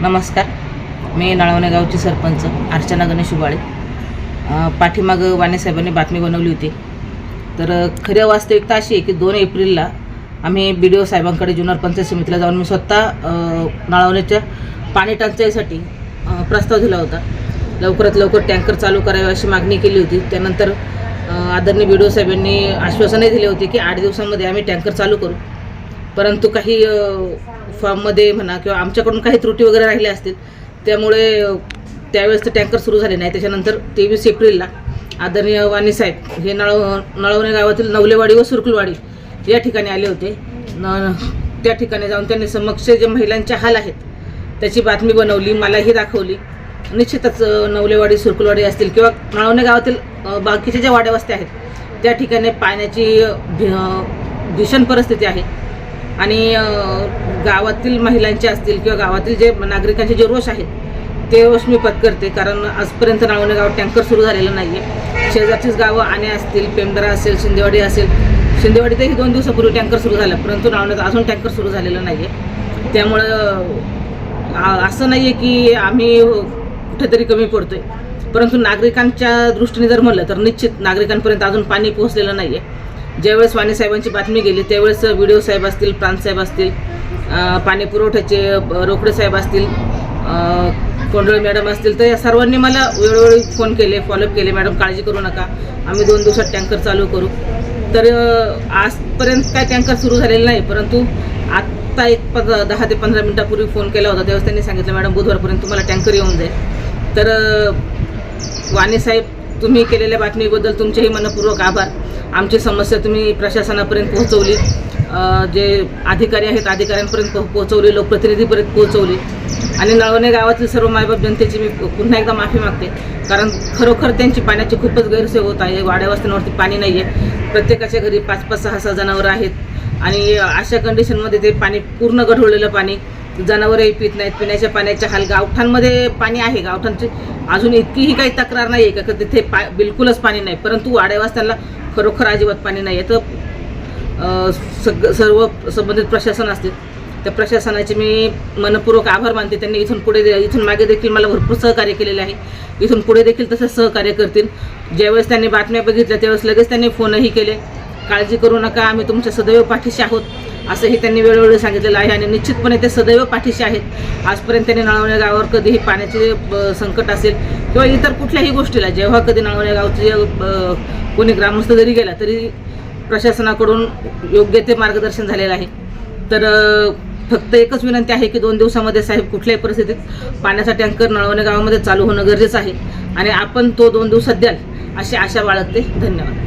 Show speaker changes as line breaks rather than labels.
नमस्कार. मी नळवणे गावची सरपंच अर्चना गणेश उबाळे. पाठीमागं वाणेसाहेबांनी बातमी बनवली होती. तर अ, खरी वास्तविकता अशी आहे की दोन एप्रिलला आम्ही बी डी ओ साहेबांकडे जुन्नर पंचायत समितीला जाऊन मी स्वतः नळवण्याच्या पाणी टंचाईसाठी प्रस्ताव दिला होता. लवकरात लवकर टँकर चालू करावे अशी मागणी केली होती. त्यानंतर आदरणीय बी डी ओ साहेबांनी आश्वासनही दिले होते की आठ दिवसांमध्ये आम्ही टँकर चालू करू. परंतु काही फॉर्ममध्ये म्हणा किंवा आमच्याकडून काही त्रुटी वगैरे राहिल्या असतील त्यामुळे त्यावेळेस ते टँकर सुरू झाले नाही. त्याच्यानंतर तेवीस एप्रिलला आदरणीय वाणी साहेब हे नळ नळवणे गावातील नवलेवाडी व सुरकुलवाडी या ठिकाणी आले होते. न त्या ठिकाणी जाऊन त्यांनी समक्ष जे महिलांचे हाल आहेत त्याची बातमी बनवली मलाही दाखवली. निश्चितच नवलेवाडी सुरकुलवाडी असतील किंवा नळवणे गावातील बाकीच्या ज्या वाड्यावस्त्या आहेत त्या ठिकाणी पाण्याची भीषण परिस्थिती आहे. आणि गावातील महिलांचे असतील किंवा गावातील जे नागरिकांचे जे रोष आहेत ते रोष मी पत्करते. कारण आजपर्यंत नावणे गावात टँकर सुरू झालेलं नाही आहे शेजारचीच गावं आणे असतील पेमदरा असेल शिंदेवाडी असेल. शिंदेवाडीतही दोन दिवसापूर्वी टँकर सुरू झालं परंतु नावण्यात अजून टँकर सुरू झालेलं नाही आहे त्यामुळं असं नाही आहे की आम्ही कुठेतरी कमी पडतोय. परंतु नागरिकांच्या दृष्टीने जर म्हणलं तर निश्चित नागरिकांपर्यंत अजून पाणी पोहोचलेलं नाही आहे ज्यावेळेस वाणी साहेबांची बातमी गेली त्यावेळेस व्हिडिओ साहेब असतील प्रांतसाहेब असतील पाणी पुरवठ्याचे रोकडे साहेब असतील अ, कोंडळे मॅडम असतील तर या सर्वांनी मला वेळोवेळी फोन केले फॉलोअप केले मॅडम काळजी करू नका आम्ही दोन दिवसात टँकर चालू करू. तर आजपर्यंत काय टँकर सुरू झालेलं नाही परंतु आत्ता एक पद दहा ते पंधरा मिनटापूर्वी फोन केला होता त्यावेळेस त्यांनी सांगितलं मॅडम बुधवारपर्यंत तुम्हाला टँकर येऊन जाईल. तर अ, साहेब तुम्ही केलेल्या बातमीबद्दल तुमचेही मनपूर्वक आभार. आमची समस्या तुम्ही प्रशासनापर्यंत पोहोचवली. जे अधिकारी आहेत अधिकाऱ्यांपर्यंत पो पोहोचवली लोकप्रतिनिधीपर्यंत पोहोचवली. आणि नळवणे गावातील सर्व मायबाप जनतेची मी पुन्हा एकदा माफी मागते. कारण खरोखर त्यांची पाण्याची खूपच गैरसोय होत आहे. वाड्यावस्त्यांवरती पाणी नाही आहे प्रत्येकाच्या घरी पाच पाच सहा सहा जनावरं आहेत. आणि अशा कंडिशनमध्ये ते पाणी पूर्ण गढवलेलं पाणी जनावरही पित नाहीत पिण्याच्या पाण्याच्या हाल गावठांमध्ये पाणी आहे गावठांची अजून इतकीही काही तक्रार नाही आहे का तिथे पा बिलकुलच पाणी नाही. परंतु वाड्यावास्त्यांना खरोखर अजिबात पाणी नाही आहे तर सग सर्व संबंधित प्रशासन असतील त्या प्रशासनाचे मी मनपूर्वक आभार मानते. त्यांनी इथून पुढे दे- इथून मागे देखील मला भरपूर सहकार्य केलेले आहे. इथून पुढे देखील तसंच सहकार्य करतील. ज्यावेळेस त्यांनी बातम्या बघितल्या त्यावेळेस लगेच त्यांनी फोनही केले. काळजी करू नका आम्ही तुमच्या सदैव पाठीशी आहोत. असंही त्यांनी वेळोवेळी सांगितलेलं आहे आणि निश्चितपणे ते सदैव पाठीशी आहेत. आजपर्यंत त्यांनी नळवणे गावावर कधीही पाण्याचे संकट असेल किंवा इतर कुठल्याही गोष्टीला जेव्हा कधी नळवणे गावचे कोणी ग्रामस्थ जरी गेला तरी प्रशासनाकडून योग्य ते मार्गदर्शन झालेलं आहे. तर फक्त एकच विनंती आहे की दोन दिवसामध्ये साहेब कुठल्याही परिस्थितीत पाण्याचा टँकर नळवणे गावामध्ये चालू होणं गरजेचं आहे. आणि आपण तो दोन दिवसात द्याल अशी आशा बाळगते. धन्यवाद.